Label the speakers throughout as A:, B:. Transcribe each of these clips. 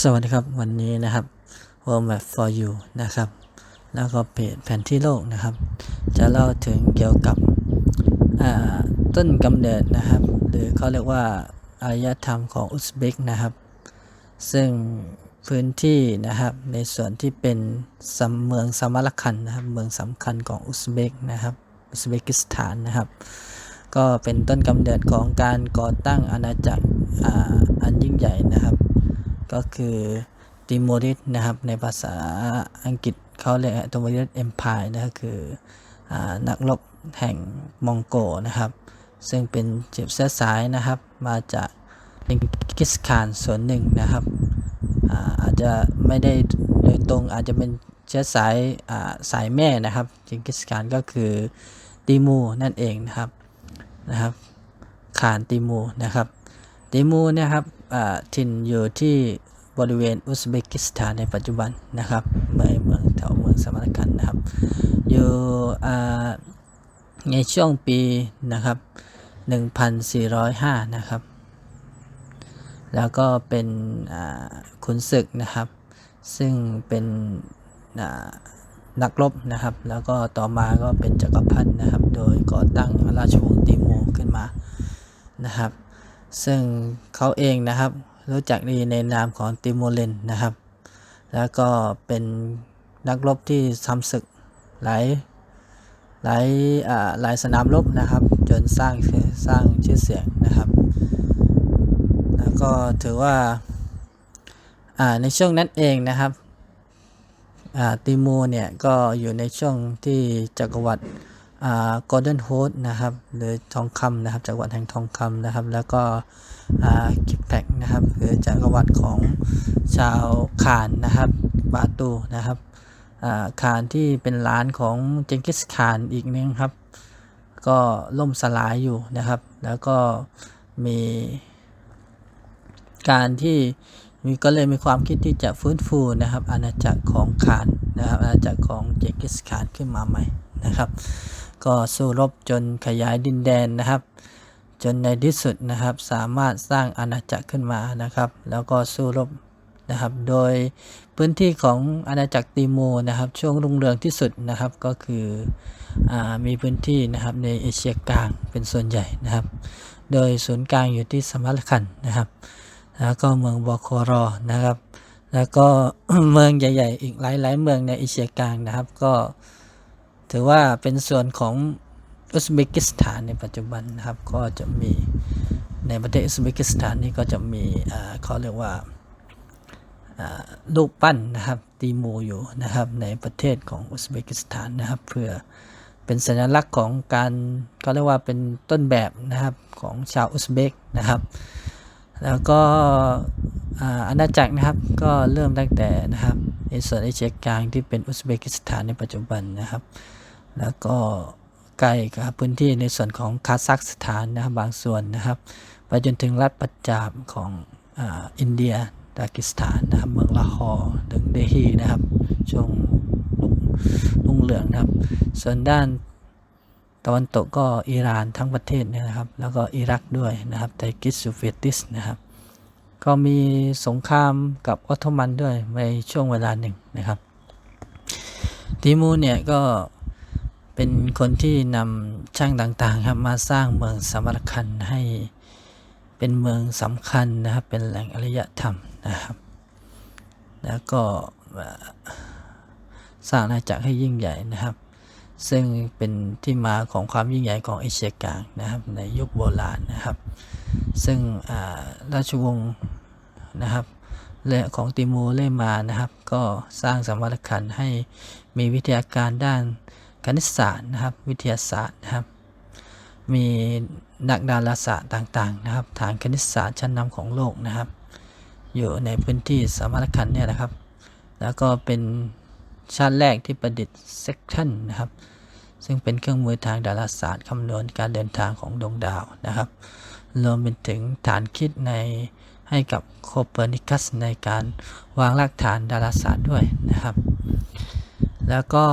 A: สวัสดีครับวันนี้นะครับ World Map for You นะครับ แล้วก็เพจแผนที่โลกนะครับ จะเล่าถึงเกี่ยวกับต้นกำเนิดนะครับ หรือเขาเรียกว่าอารยธรรมของอุซเบกนะครับ ซึ่งพื้นที่นะครับในส่วนที่เป็นสำเมืองสมารคันนะครับ เมืองสำคัญของอุซเบกนะครับอุซเบกิสถานนะครับ ก็เป็นต้นกำเนิดของการก่อตั้งอาณาจักรออันยิ่งใหญ่นะครับ ก็คือติโมริสนะครับในภาษาอังกฤษเขาเรียกติโมริสเอ็มพายนะคือนักรบแห่งมองโกนะครับ ซึ่งเป็นจีบเสื้อสายนะครับ มาจากเป็นกิสคานส่วนหนึ่งนะครับอาอาจจะไม่ได้โดยตรงอาจจะเป็นเชื้อสายาสายแม่นะครับจิงกิสคานก็คือติมูนั่นเองนะครับนะครับขานติมูนะครับติมูเนะครับ ถิ่นอยู่ที่บริเวณอุซเบกิสถานในปัจจุบันนะครับเมืองเมืองแถวเมืองสมารคันนะครับ อยู่ในช่วงปีนะครับ 1405 นะครับ แล้วก็เป็นขุนศึกนะครับ ซึ่งเป็นนักรบนะครับ แล้วก็ต่อมาก็เป็นจักรพรรดินะครับ โดยก่อตั้งราชวงศ์ติมูขึ้นมานะครับ ซึ่งเขาเองนะครับรู้จักดีในนามของติโมเลนนะครับ แล้วก็เป็นนักรบที่ทำศึกหลายหลายอ่าหลายสนามรบนะครับ จนสร้างสร้างชื่อเสียงนะครับ แล้วก็ถือว่าอ่าในช่วงนั้นเองนะครับอ่าติมูเนี่ยก็อยู่ในช่วงที่จักรวรรดิ อ่า Golden Host นะครับหรือทองคำนะครับจักรวรรดิแห่งทองคำนะครับ แล้วก็กิปแพกนะครับคือจักรวรรดิของชาวคานนะครับบาตูนะครับอ่าคานที่เป็นหลานของเจงกิสข่านอีกนึงครับ ก็ล่มสลายอยู่นะครับ แล้วก็มีการที่มีก็เลยมีความคิดที่จะฟื้นฟูนะครับอาณาจักรของขานนะครับอาณาจักรของเจงกิสข่านขึ้นมาใหม่นะครับ ก็สู้รบจนขยายดินแดนนะครับ จนในที่สุดนะครับสามารถสร้างอาณาจักรขึ้นมานะครับ แล้วก็สู้รบนะครับ โดยพื้นที่ของอาณาจักรติโมนะครับ ช่วงรุ่งเรืองที่สุดนะครับ ก็คืออมีพื้นที่นะครับในเอเชียกลางเป็นส่วนใหญ่นะครับ โดยศูนย์กลางอยู่ที่สมารคันนะครับ แล้วก็เมืองบอโครอนะครับ แล้วก็เมืองใหญ่ ๆ อีกหลายๆเมืองในเอเชียกลางนะครับ ก็ ถือว่าเป็นส่วนของอุซเบกิสถานในปัจจุบันนะครับ ก็จะมีในประเทศอุซเบกิสถานนี่ก็จะมีเขาเรียกว่าอ่ารูปปั้นนะครับตีมูอยู่นะครับในประเทศของอุซเบกิสถานนะครับ เพื่อเป็นสัญลักษณ์ของการก็เรียกว่าเป็นต้นแบบนะครับของชาวอุซเบกนะครับ แล้วก็อ่าอาณาจักรนะครับก็เริ่มตั้งแต่นะครับในส่วนเอเชียกลางที่เป็นอุซเบกิสถานในปัจจุบันนะครับ แล้วก็ใกล้กับพื้นที่ในส่วนของคาซัคสถานนะครับบางส่วนนะครับ ไปจนถึงรัฐปัจจาบของออินเดียดากิสถานนะครับเมืองลาฮอร์ถึงเดฮีนะครับช่วงรุ่งเรืองนะครับ ส่วนด้านตะวันตกก็อิหร่านทั้งประเทศเนี่ยนะครับ แล้วก็อิรักด้วยนะครับไทกิสซูเฟติสนะครับ ก็มีสงครามกับออตโตมันด้วยในช่วงเวลาหนึ่งนะครับติมูเนี่ยก็ เป็นคนที่นำช่างต่างๆครับมาสร้างเมืองสมรคันให้เป็นเมืองสำคัญนะครับ เป็นแหล่งอารยธรรมนะครับ แล้วก็สร้างอาณาจักรให้ยิ่งใหญ่นะครับ ซึ่งเป็นที่มาของความยิ่งใหญ่ของเอเชียกลางนะครับ ในยุคโบราณนะครับ ซึ่งราชวงศ์นะครับและของติมูเล่มานะครับ ก็สร้างสมรคันให้มีวิทยาการด้าน คณิตศาสตร์นะครับ วิทยาศาสตร์นะครับ มีนักดาราศาสตร์ต่างๆนะครับ ฐานคณิตศาสตร์ชั้นนำของโลกนะครับ อยู่ในพื้นที่สมรคันเนี่ยนะครับ แล้วก็เป็นชาติแรกที่ประดิษฐ์เซกชันนะครับ ซึ่งเป็นเครื่องมือทางดาราศาสตร์คำนวณการเดินทางของดวงดาวนะครับ รวมไปถึงฐานคิดในให้กับโคเปอร์นิคัสในการวางรากฐานดาราศาสตร์ด้วยนะครับ แล้วก็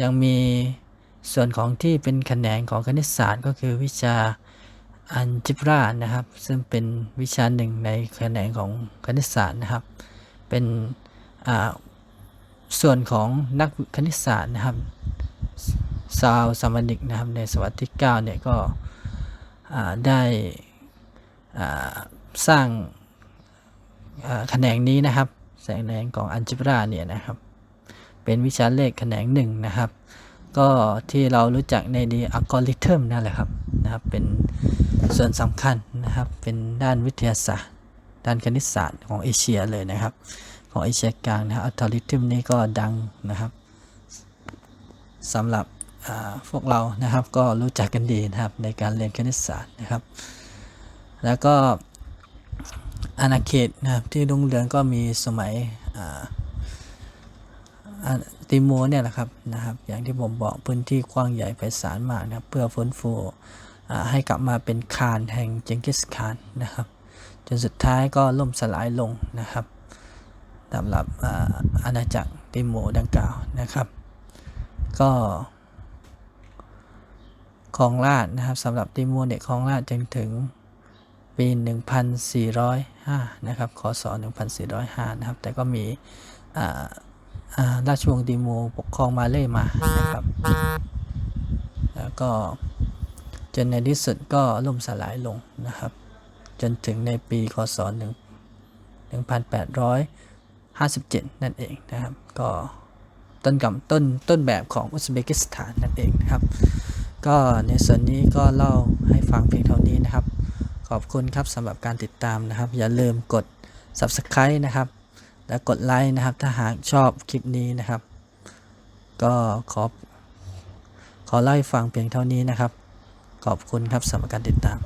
A: ยังมีส่วนของที่เป็นแขนงของคณิตศาสตร์ ก็คือวิชาอัลจิบรานะครับ ซึ่งเป็นวิชาหนึ่งในแขนงของคณิตศาสตร์นะครับ เป็นอ่าส่วนของนักคณิตศาสตร์นะครับซาวสามานิกนะครับในศตวรรษที่9เนี่ยก็อ่าได้อ่าสร้างอ่าแขนงนี้นะครับแขนงของอัลจิบราเนี่ยนะครับ เป็นวิชาเลขแขนงหนึ่งนะครับ ก็ที่เรารู้จักในดีอัลกอริทึมนั่นแหละครับนะครับ เป็นส่วนสำคัญนะครับ เป็นด้านวิทยาศาสตร์ ด้านคณิตศาสตร์ของเอเชียเลยนะครับ ของเอเชียกลางนะครับอัลกอริทึมนี้ก็ดังนะครับสำหรับพวกเรานะครับก็รู้จักกันดีนะครับในการเรียนคณิตศาสตร์นะครับ แล้วก็อาณาเขตนะครับที่รุ่งเรืองก็มีสมัยอ่า ติโมเนี่ยแหละครับนะครับ อย่างที่ผมบอกพื้นที่กว้างใหญ่ไพศาลมากนะครับเพื่อฟื้นฟูให้กลับมาเป็นคานแห่งเจงกิสคานนะครับจนสุดท้ายก็ล่มสลายลงนะครับสำหรับอาอาณาจักรติโมดังกล่าวนะครับ ก็ครองราชนะครับสำหรับติโมเนี่ยครองราชจนถึงปี 1405 นะครับคศ1405 นะครับ แต่ก็มีอ่า ราชวงศ์ติโมปกครองมาเล่มานะครับ แล้วก็จนในที่สุดก็ล่มสลายลงนะครับ จนถึงในปีคศ1 1857 นั่นเองนะครับ ก็ต้นกำต้นต้นแบบของอุซเบกิสถานนั่นเองนะครับ ก็ในส่วนนี้ก็เล่าให้ฟังเพียงเท่านี้นะครับ ขอบคุณครับสำหรับการติดตามนะครับ อย่าลืมกด subscribe นะครับ และกดไลค์นะครับ ถ้าหากชอบคลิปนี้นะครับ ก็ขอขอเล่าให้ฟังเพียงเท่านี้นะครับ ขอบคุณครับสำหรับการติดตาม